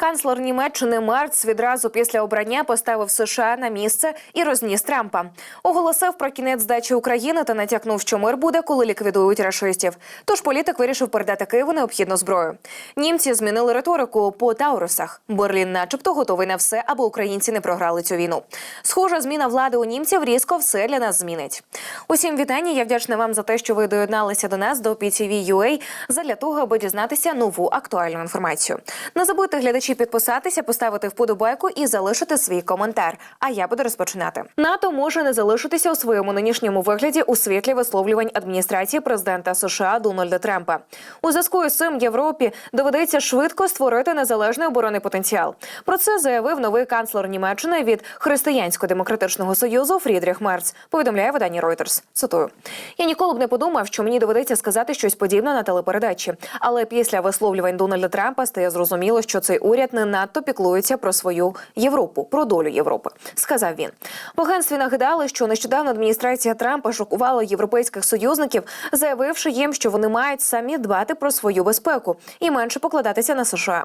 канцлер Німеччини Мерц відразу після обрання поставив США на місце і розніс Трампа. Оголосив про кінець здачі України та натякнув, що мир буде, коли ліквідують рашистів. Тож політик вирішив передати Києву необхідну зброю. Німці змінили риторику по Таурусах. Берлін, начебто, готовий на все, аби українці не програли цю війну. Схожа зміна влади у німців різко все для нас змінить. Усім вітання. Я вдячна вам за те, що ви доєдналися до нас до PTV.ua задля того, аби дізнатися нову актуальну інформацію. Не забудьте глядачі підписатися, поставити вподобайку і залишити свій коментар. А я буду розпочинати. НАТО може не залишитися у своєму нинішньому вигляді у світлі висловлювань адміністрації президента США Дональда Трампа. У зв'язку із цим Європі доведеться швидко створити незалежний оборонний потенціал. Про це заявив новий канцлер Німеччини від Християнсько-демократичного союзу Фрідріх Мерц. Повідомляє видання Reuters. Цитую: я ніколи б не подумав, що мені доведеться сказати щось подібне на телепередачі. Але після висловлювань Дональда Трампа стає зрозуміло, що цей уряд не надто піклується про свою Європу, про долю Європи. Сказав він. В агентстві нагадали, що нещодавно адміністрація Трампа шокувала європейських союзників, заявивши їм, що вони мають самі дбати про свою безпеку і менше покладатися на США.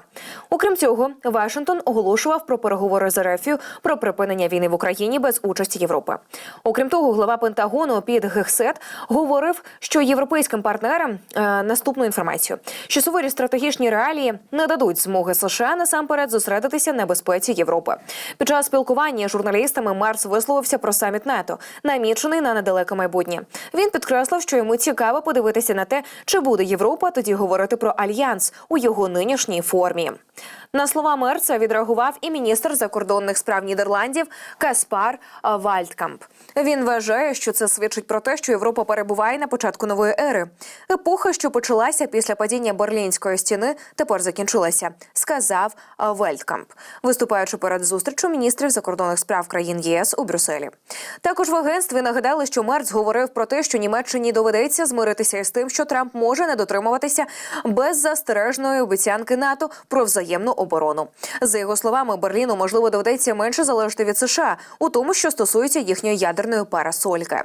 Окрім цього, Вашингтон оголошував про переговори з РФ про припинення війни в Україні без участі Європи. Окрім того, глава Пентагону Піт Гексет говорив, що європейським партнерам е, наступну інформацію, що суворі стратегічні реалії не дадуть змоги США насамперед зосередитися на безпеці Європи. Під час спілкування з журналістами Марс висловився про саміт НАТО, намічений на недалеке майбутнє. Він підкреслив, що йому цікаво подивитися на те, чи буде Європа тоді говорити про альянс у його нинішній формі. На слова Мерца відреагував і міністр закордонних справ Нідерландів Каспар а, Вальдкамп. Він вважає, що це свідчить про те, що Європа перебуває на початку нової ери. Епоха, що почалася після падіння Берлінської стіни, тепер закінчилася, сказав а, Вальдкамп, виступаючи перед зустрічю міністрів закордонних справ країн ЄС у Брюсселі. Також в агентстві нагадали, що Мерц говорив про те, що Німеччині доведеться змиритися із тим, що Трамп може не дотримуватися беззастережної обіцянки НАТО про взаємну оборону. За його словами, Берліну можливо доведеться менше залежати від США у тому, що стосується їхньої ядерної парасольки.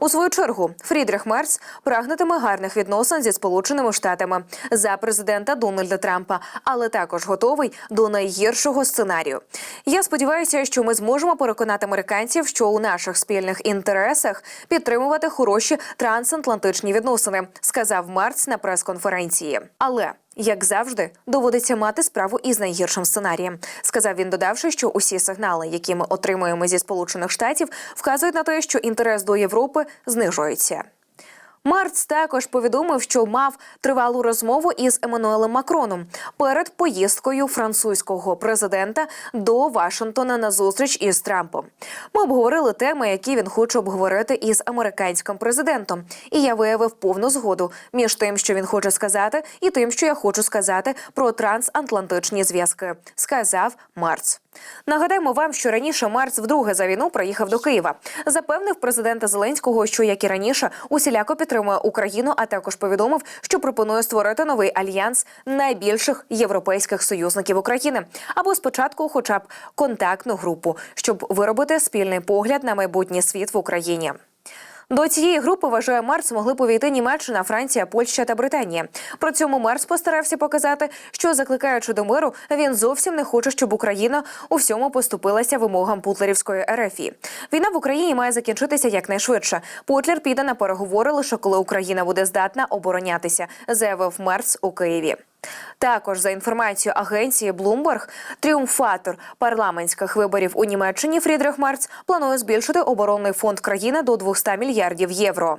У свою чергу Фрідріх Мерц прагнетиме гарних відносин зі Сполученими Штатами за президента Дональда Трампа, але також готовий до найгіршого сценарію. Я сподіваюся, що ми зможемо переконати американців, що у наших спільних інтересах підтримувати хороші трансатлантичні відносини, сказав Мерц на прес-конференції. Але як завжди, доводиться мати справу із найгіршим сценарієм, сказав він, додавши, що усі сигнали, які ми отримуємо зі сполучених штатів, вказують на те, що інтерес до Європи знижується. Марц також повідомив, що мав тривалу розмову із Еммануелем Макроном перед поїздкою французького президента до Вашингтона на зустріч із Трампом. Ми обговорили теми, які він хоче обговорити із американським президентом. І я виявив повну згоду між тим, що він хоче сказати, і тим, що я хочу сказати про трансатлантичні зв'язки, сказав Марц. Нагадаємо вам, що раніше Марц вдруге за війну приїхав до Києва. Запевнив президента Зеленського, що як і раніше усіляко підтримує Україну, а також повідомив, що пропонує створити новий альянс найбільших європейських союзників України або спочатку, хоча б контактну групу, щоб виробити спільний погляд на майбутній світ в Україні. До цієї групи вважає Марс могли повійти Німеччина, Франція, Польща та Британія. При цьому Марс постарався показати, що закликаючи до миру, він зовсім не хоче, щоб Україна у всьому поступилася вимогам Путлерівської РФІ. Війна в Україні має закінчитися якнайшвидше. Путлер піде на переговори лише коли Україна буде здатна оборонятися, заявив Мерц у Києві. Також за інформацією агенції Bloomberg, тріумфатор парламентських виборів у Німеччині Фрідрих Мерц планує збільшити оборонний фонд країни до 200 мільярдів євро.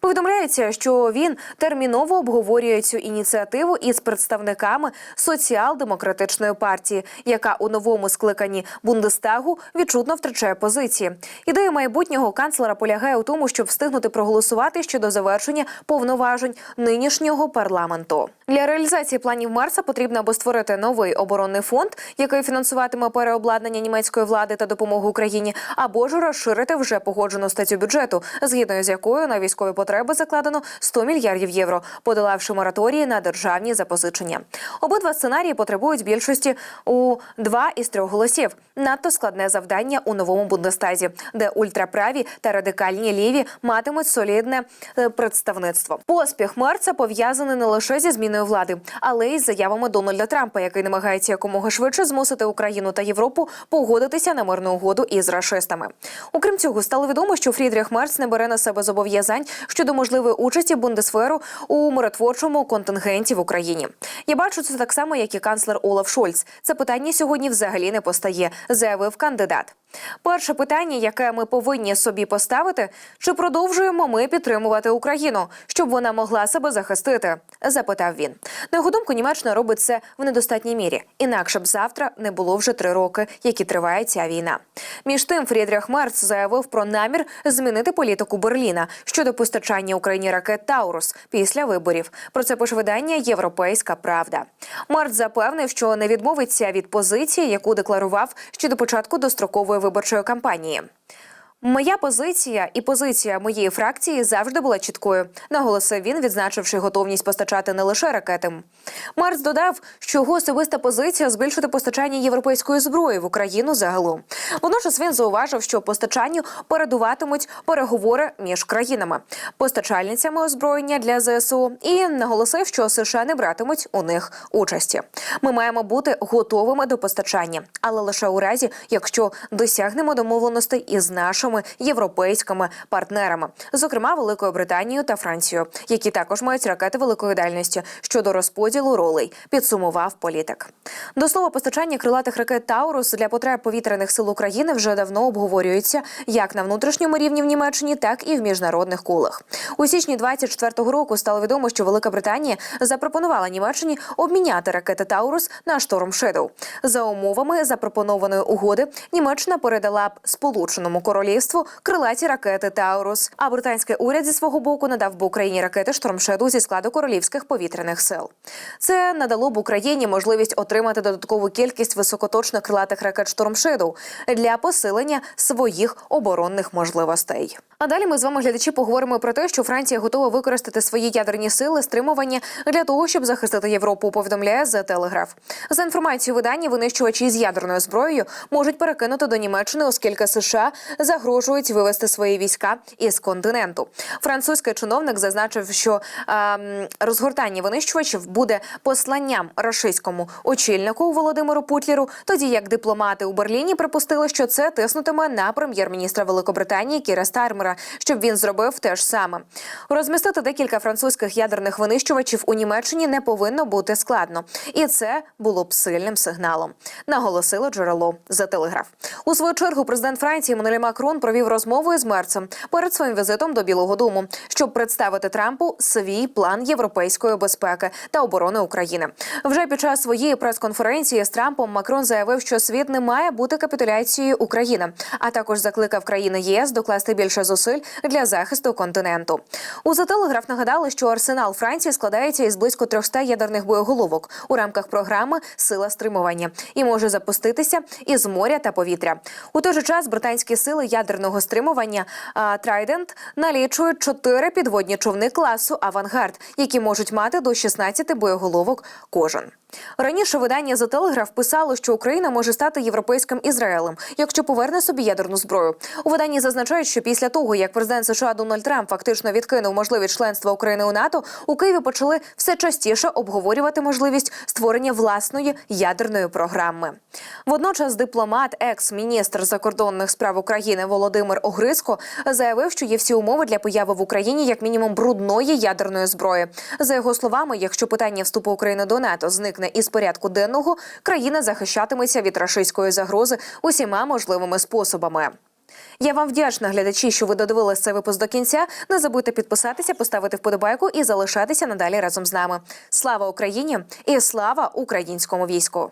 Повідомляється, що він терміново обговорює цю ініціативу із представниками соціал-демократичної партії, яка у новому скликанні Бундестагу відчутно втрачає позиції. Ідея майбутнього канцлера полягає у тому, щоб встигнути проголосувати щодо завершення повноважень нинішнього парламенту. Для реалізації планів Марса потрібно або створити новий оборонний фонд, який фінансуватиме переобладнання німецької влади та допомогу Україні, або ж розширити вже погоджену статтю бюджету, згідно з якою на військові потреби закладено 100 мільярдів євро, подолавши мораторії на державні запозичення. Обидва сценарії потребують більшості у два із трьох голосів. Надто складне завдання у новому Бундестазі, де ультраправі та радикальні ліві матимуть солідне е, представництво. Поспіх Мерца пов'язаний не лише зі зміною влади, а але й заявами Дональда Трампа, який намагається якомога швидше змусити Україну та Європу погодитися на мирну угоду із рашистами. Окрім цього, стало відомо, що Фрідріх Мерц не бере на себе зобов'язань щодо можливої участі Бундесферу у миротворчому контингенті в Україні. Я бачу це так само, як і канцлер Олаф Шольц. Це питання сьогодні взагалі не постає, заявив кандидат. Перше питання, яке ми повинні собі поставити, чи продовжуємо ми підтримувати Україну, щоб вона могла себе захистити? запитав він. На його думку, Німеччина робить це в недостатній мірі. Інакше б завтра не було вже три роки, які триває ця війна. Між тим, Фрідріх Мерц заявив про намір змінити політику Берліна щодо постачання Україні ракет Таурус після виборів. Про це пише видання Європейська Правда. Мерц запевнив, що не відмовиться від позиції, яку декларував ще до початку дострокової виборчої кампанії. Моя позиція і позиція моєї фракції завжди була чіткою. Наголосив він, відзначивши готовність постачати не лише ракети. Марс додав, що його особиста позиція збільшити постачання європейської зброї в Україну загалом. Водночас він зауважив, що постачанню передуватимуть переговори між країнами, постачальницями озброєння для ЗСУ, і наголосив, що США не братимуть у них участі. Ми маємо бути готовими до постачання, але лише у разі, якщо досягнемо домовленостей із нашими європейськими партнерами, зокрема Великою Британією та Францією, які також мають ракети великої дальності щодо розподілу ролей. Підсумував політик. До слова, постачання крилатих ракет Таурус для потреб повітряних сил України вже давно обговорюється як на внутрішньому рівні в Німеччині, так і в міжнародних колах. У січні 24-го року стало відомо, що Велика Британія запропонувала Німеччині обміняти ракети Таурус на шторм Шедоу. За умовами запропонованої угоди Німеччина передала б Сполученому Королівству крилаті ракети Таурус. А британський уряд зі свого боку надав би Україні ракети Шторм Шедоу зі складу королівських повітряних сил. Це надало б Україні можливість отримати додаткову кількість високоточних крилатих ракет Шторм Шедоу для посилення своїх оборонних можливостей. А далі ми з вами глядачі поговоримо про те, що Франція готова використати свої ядерні сили стримування для того, щоб захистити Європу. Повідомляє The Telegraph. За інформацією видання, винищувачі з ядерною зброєю можуть перекинути до Німеччини, оскільки США загрожують вивести свої війська із континенту. Французький чиновник зазначив, що ем, розгортання винищувачів буде посланням рашистському очільнику Володимиру Путлеру, тоді як дипломати у Берліні припустили, що це тиснутиме на прем'єр-міністра Великобританії Кіра Стармера, щоб він зробив те ж саме. Розмістити декілька французьких ядерних винищувачів у Німеччині не повинно бути складно, і це було б сильним сигналом. Наголосило джерело за телеграф. У свою чергу президент Франції Еммануель Макрон провів розмову із Мерцем перед своїм візитом до Білого Дому, щоб представити Трампу свій план європейської безпеки та оборони України. Вже під час своєї прес-конференції з Трампом Макрон заявив, що світ не має бути капітуляцією України, а також закликав країни ЄС докласти більше зусиль для захисту континенту. У Telegraph нагадали, що арсенал Франції складається із близько 300 ядерних боєголовок у рамках програми Сила стримування і може запуститися із моря та повітря. У той же час британські сили ядерного стримування Трайдент налічує чотири підводні човни класу Авангард, які можуть мати до 16 боєголовок кожен. Раніше видання The Telegraph писало, що Україна може стати європейським Ізраїлем, якщо поверне собі ядерну зброю. У виданні зазначають, що після того, як президент США Дональд Трамп фактично відкинув можливість членства України у НАТО, у Києві почали все частіше обговорювати можливість створення власної ядерної програми. Водночас, дипломат, екс-міністр закордонних справ України Володимир Огриско заявив, що є всі умови для появи в Україні як мінімум брудної ядерної зброї. За його словами, якщо питання вступу України до НАТО зникне із порядку денного, країна захищатиметься від рашистської загрози усіма можливими способами. Я вам вдячна, глядачі, що ви додивилися цей випуск до кінця. Не забудьте підписатися, поставити вподобайку і залишатися надалі разом з нами. Слава Україні і слава українському війську!